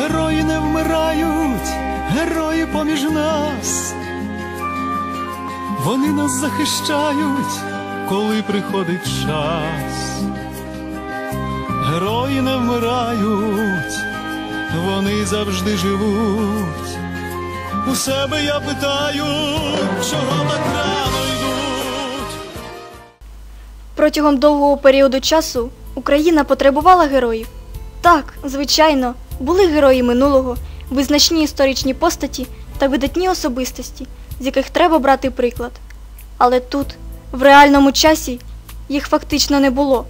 герої не вмирають, герої поміж нас. Вони нас захищають, коли приходить час. Герої не вмирають, вони завжди живуть. У себе я питаю, чого так рано йдуть. Протягом довгого періоду часу Україна потребувала героїв. Так, звичайно, були герої минулого, визначні історичні постаті та видатні особистості, з яких треба брати приклад. Але тут, в реальному часі, їх фактично не було.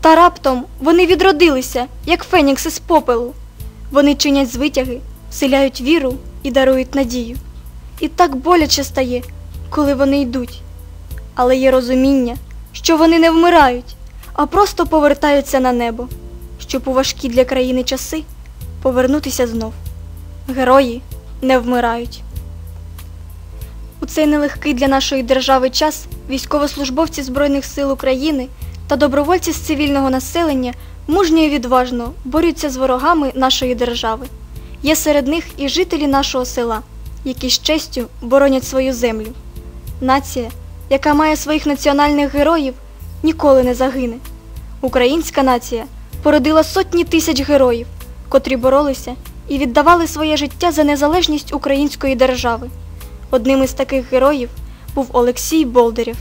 Та раптом вони відродилися, як фенікси з попелу. Вони чинять звитяги, вселяють віру і дарують надію. І так боляче стає, коли вони йдуть. Але є розуміння, що вони не вмирають, а просто повертаються на небо, щоб у важкі для країни часи повернутися знов. Герої не вмирають. У цей нелегкий для нашої держави час військовослужбовці Збройних сил України та добровольці з цивільного населення мужньо і відважно борються з ворогами нашої держави. Є серед них і жителі нашого села, які з честю боронять свою землю. Нація, яка має своїх національних героїв, ніколи не загине. Українська нація породила сотні тисяч героїв, котрі боролися і віддавали своє життя за незалежність української держави. Одним із таких героїв був Олексій Болдирєв.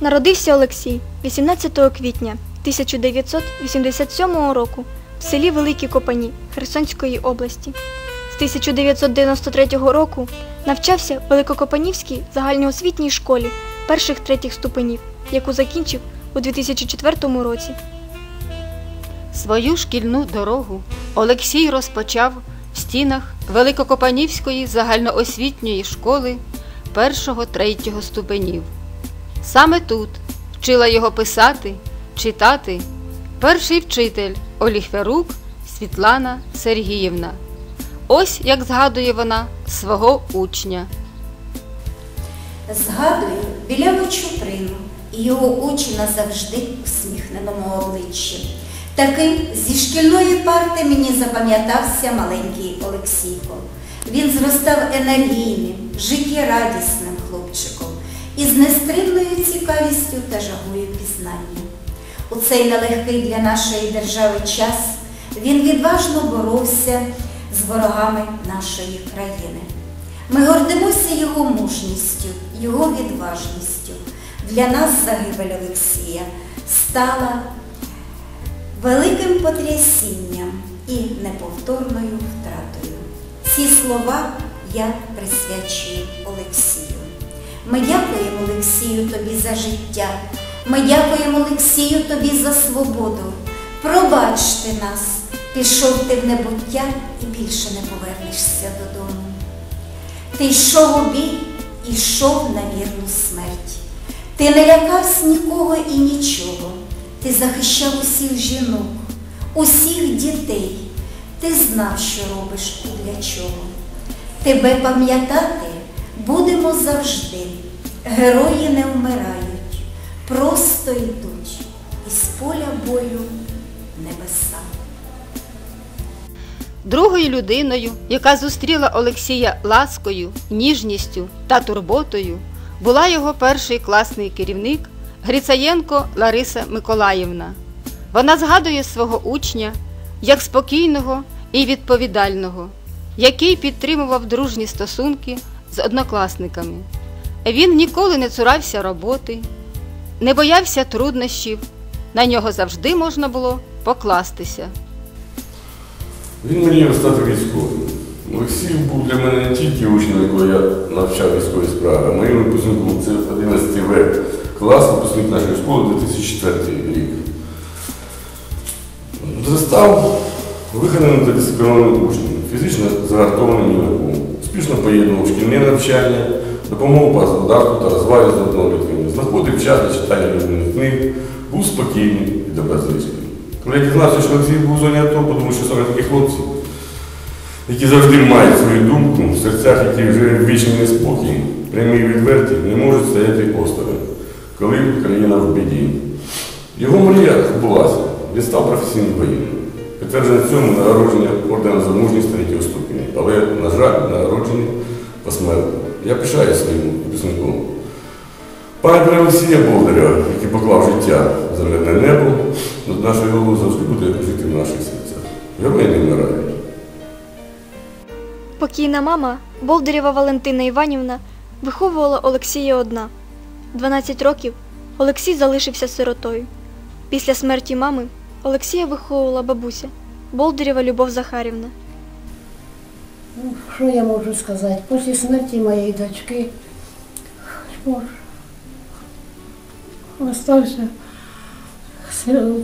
Народився Олексій 18 квітня 1987 року в селі Великі Копані Херсонської області. З 1993 року навчався в Великокопанівській загальноосвітній школі перших третіх ступенів, яку закінчив у 2004 році. Свою шкільну дорогу Олексій розпочав в стінах Великокопанівської загальноосвітньої школи першого-третього ступенів. Саме тут вчила його писати, читати перший вчитель Оліферук Світлана Сергіївна. Ось як згадує вона свого учня. Згадую біляву Чуприну і його очі назавжди усміхненому обличчі. Таким зі шкільної парти мені запам'ятався маленький Олексійко. Він зростав енергійним, життєрадісним хлопчиком із нестримною цікавістю та жагою пізнання. У цей нелегкий для нашої держави час він відважно боровся з ворогами нашої країни. Ми гордимося його мужністю, його відважністю. Для нас загибель Олексія стала великим потрясінням і неповторною втратою. Ці слова я присвячую Олексію. Ми дякуємо Олексію тобі за життя. Ми дякуємо Олексію тобі за свободу. Пробачте нас, пішов ти в небуття і більше не повернешся додому. Ти йшов у бій і йшов на вірну смерть. Ти не лякався нікого і нічого. Ти захищав усіх жінок, усіх дітей. Ти знав, що робиш і для чого. Тебе пам'ятати будемо завжди. Герої не вмирають, просто йдуть із поля бою небеса. Другою людиною, яка зустріла Олексія ласкою, ніжністю та турботою, була його перший класний керівник Грицаєнко Лариса Миколаївна. Вона згадує свого учня як спокійного і відповідального, який підтримував дружні стосунки з однокласниками. Він ніколи не цурався роботи, не боявся труднощів, на нього завжди можна було покластися. Він мріяв стати військовим. Олексій був для мене не тільки учнем, якого я навчав військовій справи, а моїм випускником це 11 В клас, випускник нашої школи 2004 рік. Застав вихованим та дисциплінованим учнем, фізично загартованим юнаком, успішно поєднував шкільне навчання, допомогу по господарству та розваги з однолітками, знаходив час для читання різних книг, був спокійним і доброзичливим. Коли я дізнався, що Олексій був в подумав, що саме такі хлопці, які завжди мають свою думку, в серцях, які вже вічний неспокій, прямі і відверті, не можуть стояти осторонь, коли країна в біді. Його мрія збулася, він став професійним воїном. Підтвердження цьому нагородження ордена за мужність третього ступеня, але, на жаль, нагороджені посмертно. Я пишаю своїм випускником. Пам'ять Олексія Болдаря, який поклав життя за мирне небо, над нашою головою завжди буде жити в наших серцях. Герої не вмирають. Покійна мама Болдирєва Валентина Іванівна виховувала Олексія одна. 12 років Олексій залишився сиротою. Після смерті мами Олексія виховувала бабуся Болдирєва Любов Захарівна. Ну, що я можу сказати? Після смерті моєї дочки остався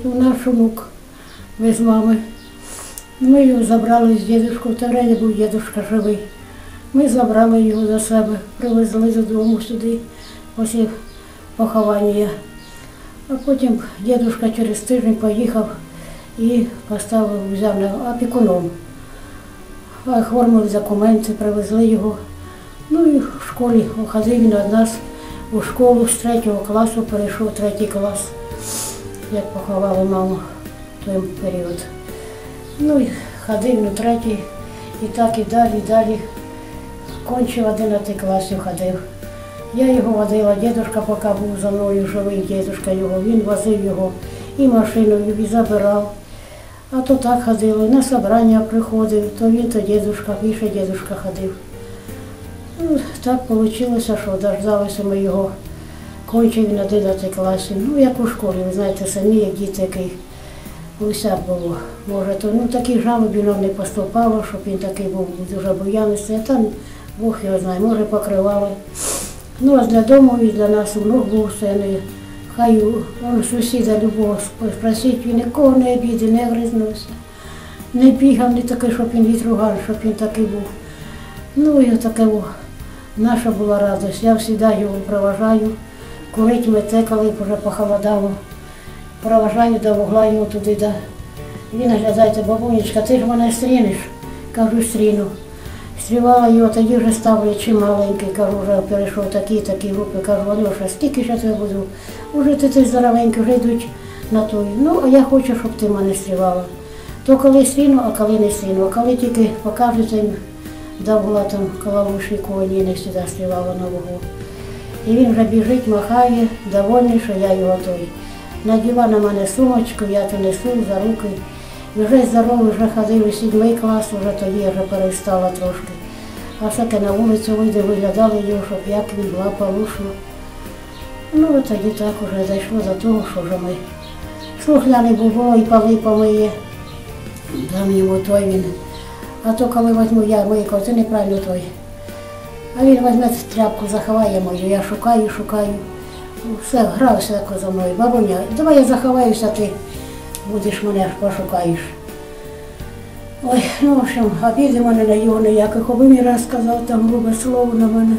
наш онук без мами. Ми його забрали з дідушкою, тоді був дідушка живий. Ми забрали його до себе, привезли додому сюди після поховання. А потім дідушка через тиждень поїхав і поставив, взяв на опікуном. Оформили документи, привезли його. Ну і в школі ходив він від нас у школу з третього класу, перейшов третій клас, як поховали маму в той період. Ну і ходив у третій, і так і далі, і далі. Кончив 11 класів ходив. Я його водила, дідушка поки був за мною живий, дідушка його, він возив його і машиною, і забирав. А то так ходили, на собрання приходив, то він, то дідушка, більше дідушка ходив. Ну, так вийшло, що дождалися ми його. Кончив він 11 класі. Ну, як у школі, ви знаєте, самі, як діти, який усяк було. Може, то ну, такі жалоби нам не поступало, щоб він такий був дуже буянистий, а там Бог його знає, може покривали. Ну, а для дому і для нас внук був не. Хай он сусіда любого спросить, він нікого не обіди, не гризнувся. Не бігав, не такий, щоб він відругав, щоб він такий був. Ну і таке наша була радість. Я завжди його проважаю. Курить мете, коли вже похолодало. Проважаю до вугла його туди. Да. Він оглядається, бабунечка, ти ж мене стрінеш? Кажу, стріну. Стрівала його, тоді вже ставлять чи маленький, кажу, вже перейшов такі, такі групи, кажу, Альоша, скільки ж я буду? Уже ти ти здоровенький, вже йдуть на той. Ну, а я хочу, щоб ти мене стрівала. То коли стріну, а коли не стріну. А коли тільки покажете, їм, да була там калавуші коні, не сюди стрівала на вугу. І він вже біжить, махає, довольний, що я його той. Наділа на мене сумочку, я то несу за руки. Вже здоровий, вже ходив у сідьмий клас, вже тоді вже перестала трошки. А всяке на вулицю вийде, виглядали його, щоб як він благополучно. Ну, от тоді так уже зайшло до того, що вже ми слухляний було і поли помиє. Дам йому той він. А то коли візьму я кажу, це неправильно той. А він візьме тряпку, заховає мою, я шукаю, шукаю. Все, грався тако за мною. Бабуня, давай я заховаюся, ти будеш мене пошукаєш. Ой, ну, в общем, обіди мене на його ніяких, аби мені раз сказав там грубе слово на мене,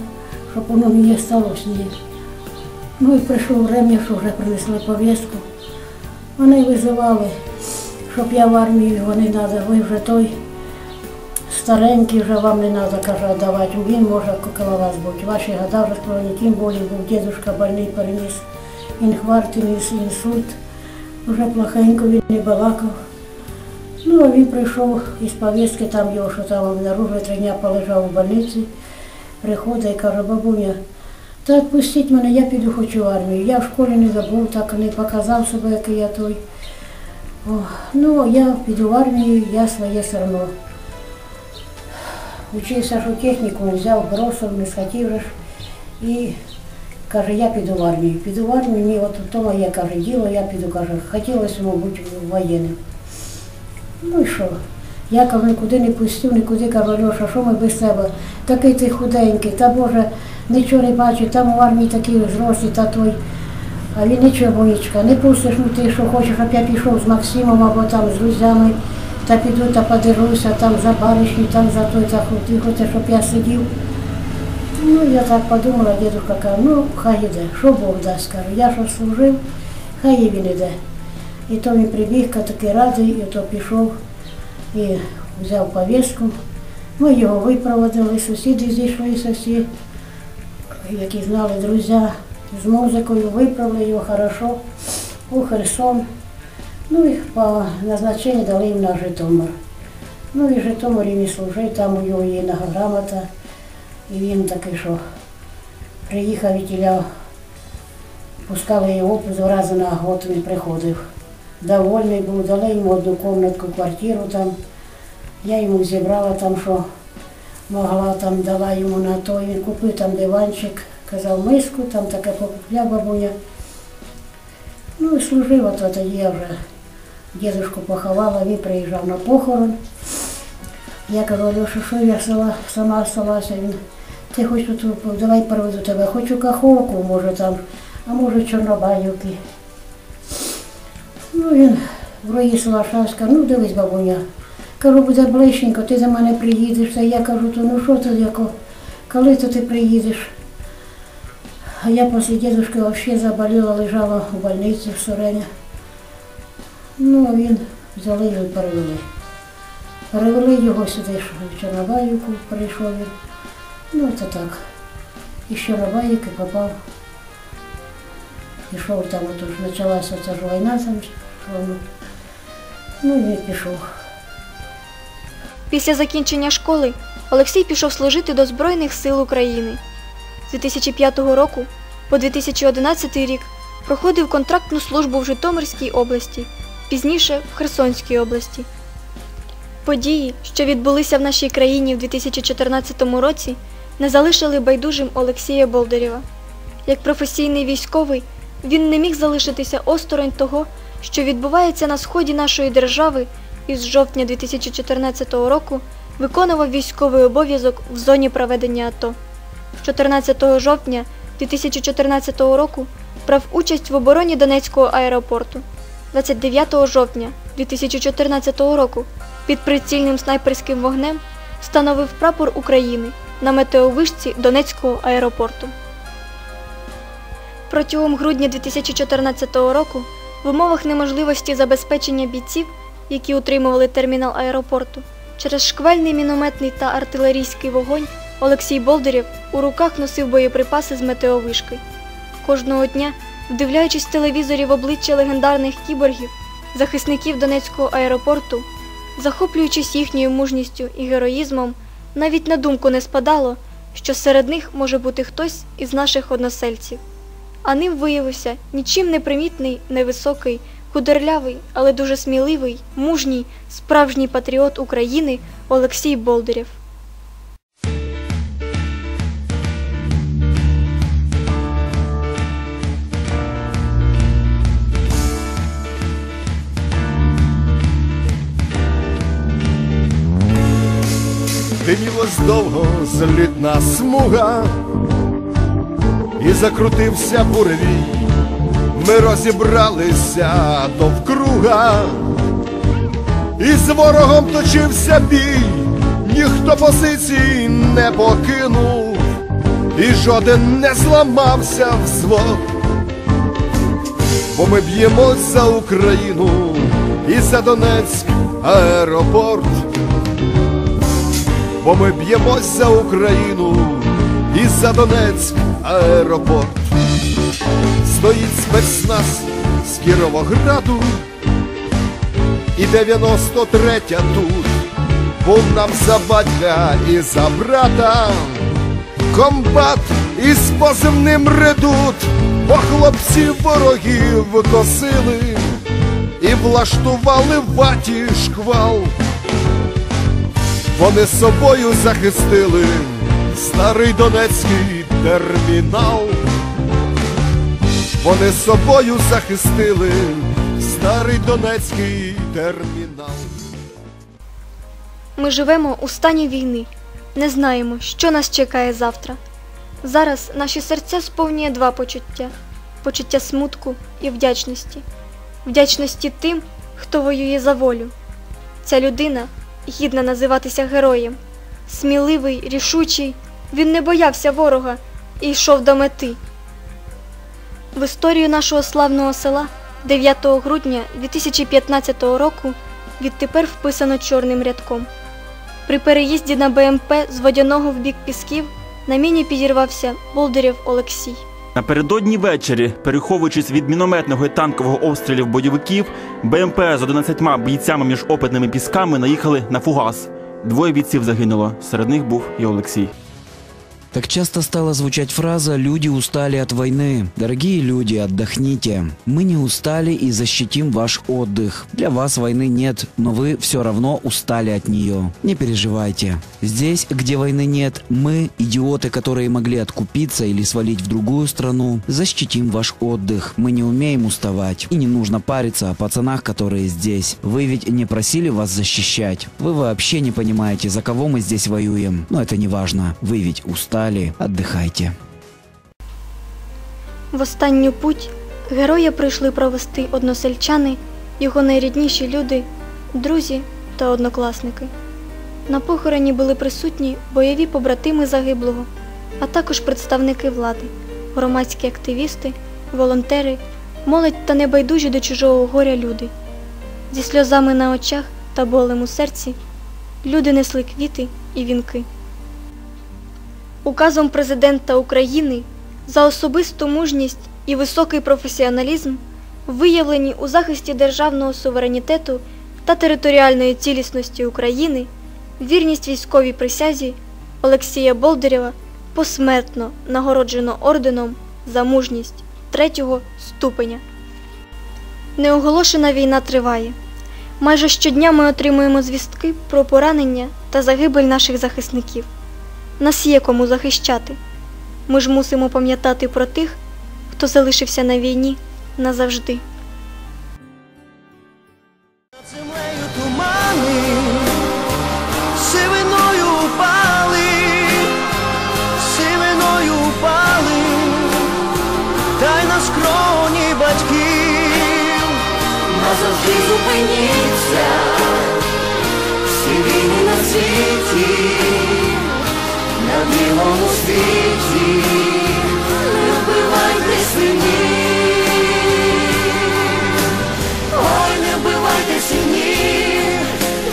щоб воно мені сталося ні. Ну і прийшло время, що вже принесли повістку. Вони визивали, щоб я в армію його не треба, ви вже той старенький, вже вам не треба, каже, давати. Він може коло вас бути. Ваші года вже скоро тим більше був дідусь больний, переніс інс- інсульт. Вже плохенько він не балакав. Ну, а він прийшов із повістки, там його що там обнаружили, три дня полежав у больниці. Приходить і каже, бабуня, та відпустіть мене, я піду хочу в армію. Я в школі не забув, так не показав себе, який я той. О, ну, я піду в армію, я своє все одно. Учився, що техніку взяв, бросив, не схотів ж. І каже, я піду в армію. Піду в армію, ні, от то моє каже, діло, я піду, каже, хотілося, мабуть, воєнним. Ну і що? Я кажу, нікуди не пустю, нікуди кажу, Льоша, що ми без себе? Такий ти худенький, та Боже, нічого не бачу, там в армії такі зрослі, та той. А він нічого, боїчка, не пустиш, ну ти що хочеш, щоб я пішов з Максимом або там з друзями, та піду та подивлюся, там за баришні, там за той, та ти хочеш, щоб я сидів. Ну, я так подумала, дідусь каже, ну, хай іде, що Бог дасть, кажу, я що служив, хай і він іде. І то він прибіг, такий радий, і то пішов і взяв повістку. Ми його випроводили, сусіди зійшлися всі, які знали друзі, з музикою, виправили його хорошо у Херсон. Ну і по назначенню дали їм на Житомир. Ну і в Житомирі він і служив, там у нього є грамота. І він такий, що приїхав і тіля, пускали його два рази на год він приходив. Довольний був, дали йому одну комнатку, квартиру там. Я йому зібрала там, що могла, там дала йому на то. Він купив там диванчик, казав миску, там таке покупля бабуня. Ну і служив, то тоді я вже дідушку поховала, він приїжджав на похорон. Я кажу, Алеша, що я сама, сама осталася? Він, ти хоч тут, давай проведу тебе, хочу каховку, може там, а може чорнобаївки. Ну він в рої Салашавська, ну дивись, бабуня. Кажу, буде ближченько, ти до мене приїдеш. Та я кажу, то ну що ти яко, коли то ти приїдеш? А я після дідушки взагалі заболіла, лежала у больниці в Сурені. Ну, він взяли його і перевели. Перевели його сюди, ж в Чорнобаївку прийшов він. Ну, це так. І з Чорнобаївки попав. Пішов там, от почалася ця ж війна там. що, ну. І пішов. Після закінчення школи Олексій пішов служити до Збройних сил України. З 2005 року по 2011 рік проходив контрактну службу в Житомирській області, пізніше в Херсонській області. Події, що відбулися в нашій країні в 2014 році, не залишили байдужим Олексія Болдирєва. Як професійний військовий, він не міг залишитися осторонь того, що відбувається на сході нашої держави і з жовтня 2014 року виконував військовий обов'язок в зоні проведення АТО. 14 жовтня 2014 року брав участь в обороні Донецького аеропорту. 29 жовтня 2014 року під прицільним снайперським вогнем встановив прапор України на метеовишці Донецького аеропорту. Протягом грудня 2014 року в умовах неможливості забезпечення бійців, які утримували термінал аеропорту, через шквальний мінометний та артилерійський вогонь Олексій Болдирєв у руках носив боєприпаси з метеовишки. Кожного дня, вдивляючись в телевізорі в обличчя легендарних кіборгів, захисників Донецького аеропорту, захоплюючись їхньою мужністю і героїзмом, навіть на думку не спадало, що серед них може бути хтось із наших односельців. А ним виявився нічим не примітний, невисокий, худорлявий, але дуже сміливий, мужній, справжній патріот України Олексій Болдирєв. Димілось довго злітна смуга, і закрутився буревій. Ми розібралися довкруга, і з ворогом точився бій, ніхто позицій не покинув, і жоден не зламався взвод. Бо ми б'ємось за Україну і за Донецьк аеропорт бо ми б'ємось за Україну і за Донецьк аеропорт. Стоїть спецназ з Кіровограду і 93-я тут, був нам за батька і за брата, комбат із позивним редут, бо хлопці ворогів косили і влаштували ваті шквал. Вони собою захистили старий донецький термінал. Вони собою захистили старий донецький термінал. Ми живемо у стані війни, не знаємо, що нас чекає завтра. Зараз наші серця сповнює два почуття: почуття смутку і вдячності, вдячності тим, хто воює за волю. Ця людина гідна називатися героєм. Сміливий, рішучий, він не боявся ворога і йшов до мети. В історію нашого славного села 9 грудня 2015 року відтепер вписано чорним рядком. При переїзді на БМП з водяного в бік Пісків на міні підірвався Болдирєв Олексій. Напередодні ввечері, переховуючись від мінометного і танкового обстрілів бойовиків, БМП з 11 бійцями між опитними пісками наїхали на фугас. Двоє бійців загинуло. Серед них був і Олексій. Так часто стала звучать фраза «Люди устали от войны». Дорогие люди, отдохните. Мы не устали и защитим ваш отдых. Для вас войны нет, но вы все равно устали от нее. Не переживайте. Здесь, где войны нет, мы, идиоты, которые могли откупиться или свалить в другую страну, защитим ваш отдых. Мы не умеем уставать. И не нужно париться о пацанах, которые здесь. Вы ведь не просили вас защищать. Вы вообще не понимаете, за кого мы здесь воюем. Но это не важно. Вы ведь устали. Отдыхайте. В останню путь героя прийшли провести односельчани, його найрідніші люди, друзі та однокласники. На похороні були присутні бойові побратими загиблого, а також представники влади, громадські активісти, волонтери, молодь та небайдужі до чужого горя люди. Зі сльозами на очах та болем у серці люди несли квіти і вінки. Указом президента України за особисту мужність і високий професіоналізм, виявлені у захисті державного суверенітету та територіальної цілісності України, вірність військовій присязі Олексія Болдирєва посмертно нагороджено орденом за мужність третього ступеня. Неоголошена війна триває. Майже щодня ми отримуємо звістки про поранення та загибель наших захисників. Нас є кому захищати. Ми ж мусимо пам'ятати про тих, хто залишився на війні назавжди. Землею тумани, сивиною упали, сивиною упали, та й на скроні батьків. Назавжди зупиніться, всі війни на світі, на білому світі, не вбивайте синів. Ой, не вбивайте синів,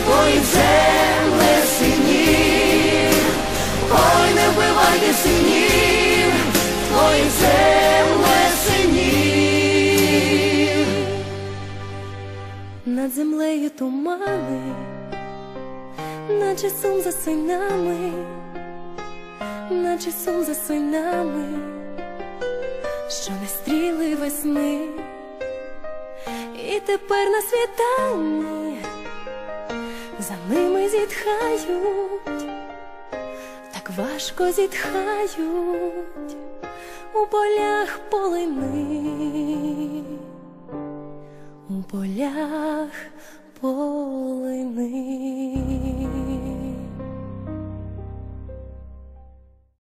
твої земле синів. Ой, не вбивайте синів, твої земле синів. Над землею тумани, наче сум за синами, наче сум за синами, що не стріли весни. І тепер на світанні за ними зітхають, так важко зітхають у полях полини, у полях полини.